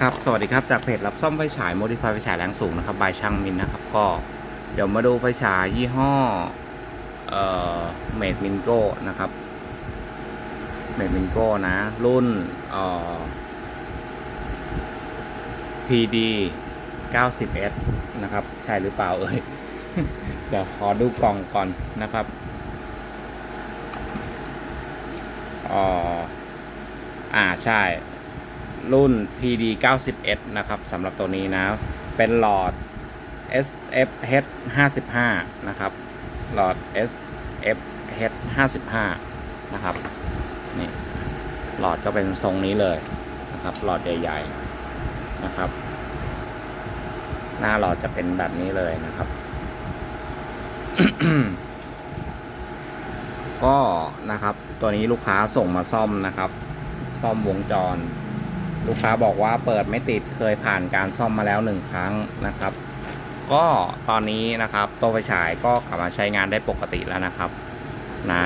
ครับสวัสดีครับจากเพจรับซ่อมไฟฉาย Modify ไฟฉายแรงสูงนะครับบายช่างมินนะครับก็เดี๋ยวมาดูไฟฉายยี่ห้อเอ่อเมดมินโก้นะครับเมดมินโก้นะ รุ่นเอ่อ PD 90S นะครับ ใช่หรือเปล่าเอ่ย เดี๋ยวขอดูกล่องก่อนนะครับอ๋ออ่าใช่ รุ่น PD 91นะครับสำหรับตัวนี้นะ เป็นหลอด SFH 55นะครับหลอด SFH 55นะครับนี่หลอดก็เป็นทรงนี้เลยนะครับหลอดใหญ่ๆนะครับ หน้าหลอดจะเป็นแบบนี้เลยนะครับ ก็นะครับตัวนี้ลูกค้าส่งมาซ่อมนะครับ ซ่อมวงจร ลูกค้าบอกว่าเปิดไม่ติดเคยผ่านการซ่อมมาแล้วหนึ่งครั้งนะครับ ก็ตอนนี้นะครับตัวไฟฉายก็กลับมาใช้งานได้ปกติแล้วนะครับ นะ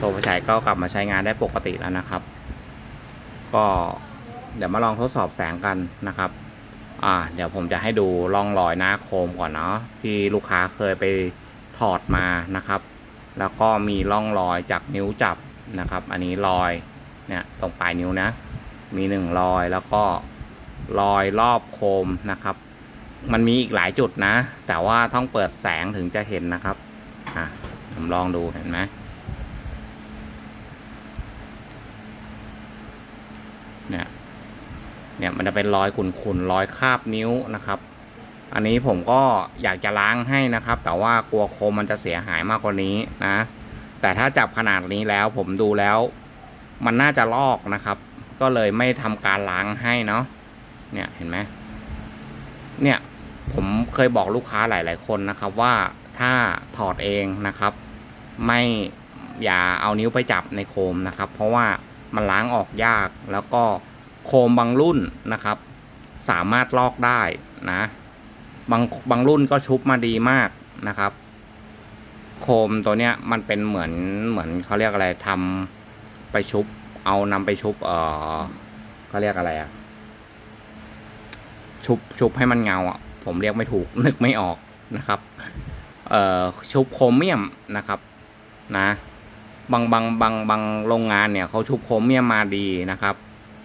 ตัวไฟฉายก็กลับมาใช้งานได้ปกติแล้วนะครับ ก็เดี๋ยวมาลองทดสอบแสงกันนะครับ อ่า เดี๋ยวผมจะให้ดูร่องรอยหน้าโคมก่อนเนาะที่ลูกค้าเคยไปถอดมานะครับ แล้วก็มีร่องรอยจากนิ้วจับนะครับ อันนี้รอยเนี่ยตรงปลายนิ้วนะ มีหนึ่งรอยแล้วก็รอยรอบโคมนะครับ มันมีอีกหลายจุดนะ แต่ว่าต้องเปิดแสงถึงจะเห็นนะครับอะผมลองดูเห็นไหมเนี่ยเนี่ยมันจะเป็นรอยขุ่นๆรอยคาบนิ้วนะครับ อันนี้ผมก็อยากจะล้างให้นะครับ แต่ว่ากลัวโคมมันจะเสียหายมากกว่านี้นะ แต่ถ้าจับขนาดนี้แล้วผมดูแล้ว มันน่าจะลอกนะครับ ก็เลยไม่ทำการล้างให้เนาะเนี่ยเห็นไหมเนี่ยผมเคยบอกลูกค้าหลาย ๆ คนนะครับว่าถ้าถอดเองนะครับ ไม่อย่าเอานิ้วไปจับในโคมนะครับ เพราะว่ามันล้างออกยากแล้วก็โคมบางรุ่นนะครับ สามารถลอกได้นะ บางบางรุ่นก็ชุบมาดีมากนะครับ โคมตัวเนี้ยมันเป็นเหมือนเหมือนเขาเรียกอะไรทำไปชุบ เอานำไปชุบเออเขาเรียกอะไรอะชุบชุบให้มันเงาอะ ผมเรียกไม่ถูกนึกไม่ออกนะครับ เอ่อชุบโครเมียมนะครับ นะบางบางบางบางโรงงานเนี่ยเขาชุบโครเมียมมาดีนะครับ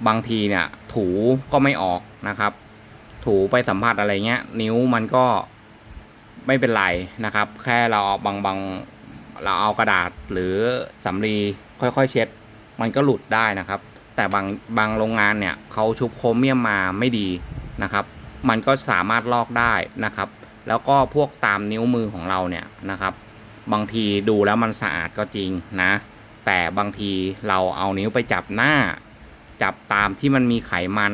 บางทีเนี่ย ถูก็ไม่ออกนะครับ ถูไปสัมผัสอะไรเงี้ย นิ้วมันก็ไม่เป็นไรนะครับ แค่เราเอาบางบางเราเอากระดาษหรือสำลีค่อยๆเช็ด มันก็หลุดได้นะครับ แต่บางบางโรงงานเนี่ยเขาชุบโครเมียมมาไม่ดีนะครับ มันก็สามารถลอกได้นะครับ แล้วก็พวกตามนิ้วมือของเราเนี่ยนะครับ บางทีดูแล้วมันสะอาดก็จริงนะ แต่บางทีเราเอานิ้วไปจับหน้า จับตามที่มันมีไขมัน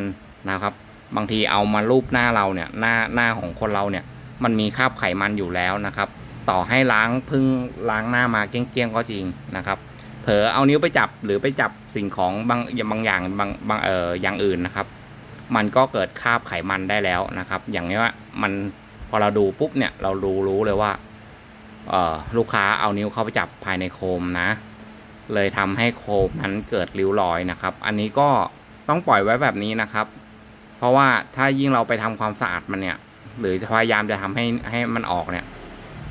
นะครับ บางทีเอามารูปหน้าเราเนี่ยหน้าหน้าของคนเราเนี่ยมันมีคราบไขมันอยู่แล้วนะครับ ต่อให้ล้างพึ่งล้างหน้ามาเกี้ยงๆก็จริงนะครับ เผลอเอานิ้วไปจับหรือไปจับสิ่งของบางบางอย่างบางบางเอออย่างอื่นนะครับ มันก็เกิดคาบไขมันได้แล้วนะครับ อย่างนี้ว่ามันพอเราดูปุ๊บเนี่ยเรารู้รู้เลยว่าเออลูกค้าเอานิ้วเข้าไปจับภายในโคมนะ เลยทำให้โคมนั้นเกิดริ้วรอยนะครับ อันนี้ก็ต้องปล่อยไว้แบบนี้นะครับ เพราะว่าถ้ายิ่งเราไปทำความสะอาดมันเนี่ย หรือพยายามจะทำให้ให้มันออกเนี่ย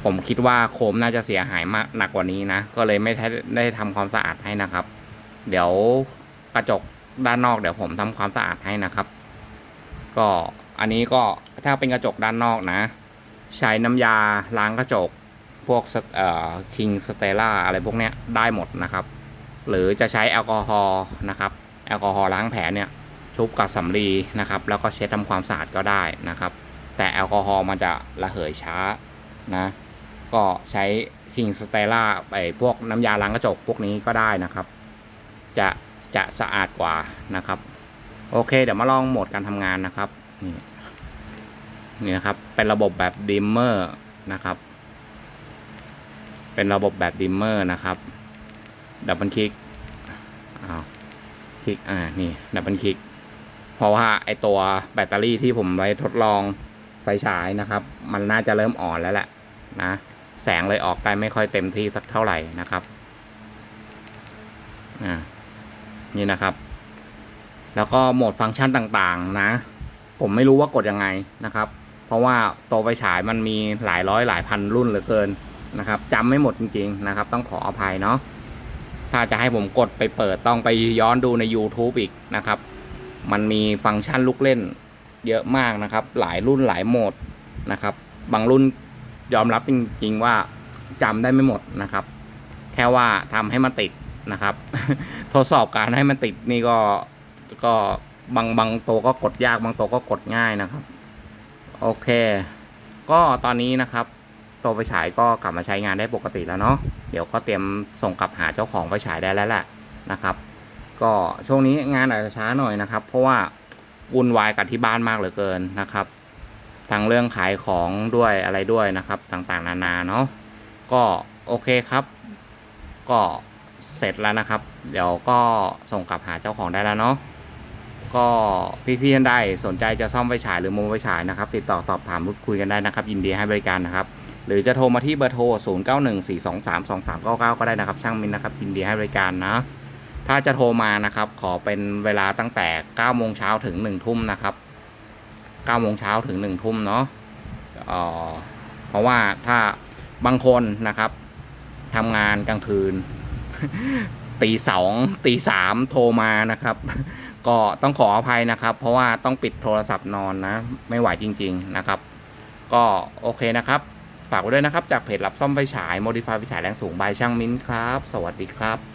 ผมคิดว่าโคมน่าจะเสียหายมากหนักกว่านี้นะ ก็เลยไม่ได้ได้ทำความสะอาดให้นะครับ เดี๋ยวกระจกด้านนอกเดี๋ยวผมทำความสะอาดให้นะครับ ก็อันนี้ก็ถ้าเป็นกระจกด้านนอกนะ ใช้น้ำยาล้างกระจกพวกเอ่อคิงสเตล่าอะไรพวกเนี้ยได้หมดนะครับ หรือจะใช้แอลกอฮอล์นะครับ แอลกอฮอล์ล้างแผลเนี่ยชุบกับสำลีนะครับ แล้วก็เช็ดทำความสะอาดก็ได้นะครับ แต่แอลกอฮอล์มันจะระเหยช้านะ ก็ใช้คิงสเตล่าไปพวกน้ำยาล้างกระจกพวกนี้ก็ได้นะครับ จะจะสะอาดกว่านะครับ โอเค เดี๋ยวมาลองโหมดการทำงานนะครับ นี่นี่นะครับ เป็นระบบแบบดิมเมอร์นะครับ เป็นระบบแบบดิมเมอร์นะครับดับเบิลคลิกอ้าวคลิกอ่านี่ดับเบิลคลิกเพราะว่าไอตัวแบตเตอรี่ที่ผมไว้ทดลองไฟฉายนะครับ มันน่าจะเริ่มอ่อนแล้วแหละนะ แสงเลยออกไปไม่ค่อยเต็มที่สักเท่าไหร่นะครับอ่านี่นะครับ แล้วก็โหมดฟังก์ชันต่างๆนะ ผมไม่รู้ว่ากดยังไงนะครับ เพราะว่าตัวไฟฉายมันมีหลายร้อยหลายพันรุ่นเหลือเกินนะครับจำไม่หมดจริง ๆ นะครับ ต้องขออภัยเนาะถ้าจะให้ผมกดไปเปิดต้องไปย้อนดูใน YouTube อีกนะครับ มันมีฟังก์ชันลูกเล่นเยอะมากนะครับ หลายรุ่นหลายโหมดนะครับ บางรุ่น ยอมรับจริงๆว่าจำได้ไม่หมดนะครับ แค่ว่าทำให้มันติดนะครับ ทดสอบการให้มันติดนี่ก็ก็บางบางตัวก็กดยากบางตัวก็กดง่ายนะครับ โอเค ก็ตอนนี้นะครับตัวไฟฉายก็กลับมาใช้งานได้ปกติแล้วเนาะเดี๋ยวก็เตรียมส่งกลับหาเจ้าของไฟฉายได้แล้วแหละนะครับ ก็ช่วงนี้งานอาจจะช้าหน่อยนะครับ เพราะว่าวุ่นวายกับที่บ้านมากเหลือเกินนะครับ ทั้งเรื่องขายของด้วยอะไรด้วยนะครับ ต่างๆ นานาเนาะก็โอเคครับ ก็เสร็จแล้วนะครับ เดี๋ยวก็ส่งกลับหาเจ้าของได้แล้วเนาะก็พี่ๆท่านใดสนใจจะซ่อมไฟฉายหรือโมไฟฉายนะครับ ติดต่อสอบถามพูดคุยกันได้นะครับ ยินดีให้บริการนะครับ หรือจะโทรมาที่เบอร์โทร 0914232399 ก็ได้นะครับ ช่างมินนะครับ ยินดีให้บริการนะถ้าจะโทรมานะครับ ขอเป็นเวลาตั้งแต่9โมงเช้าถึง1ทุ่มนะครับ 9โมงเช้าถึง1ทุ่มเนาะเออเพราะว่าถ้าบางคนนะครับทำงานกลางคืน ตีสองตีสามโทรมานะครับ ก็ต้องขออภัยนะครับ เพราะว่าต้องปิดโทรศัพท์นอนนะ ไม่ไหวจริง ๆนะครับ ก็โอเคนะครับ ฝากไว้ด้วยนะครับ จากเพจรับซ่อมไฟฉาย Modify ไฟฉายแรงสูงบายช่างมิ้นครับ สวัสดีครับ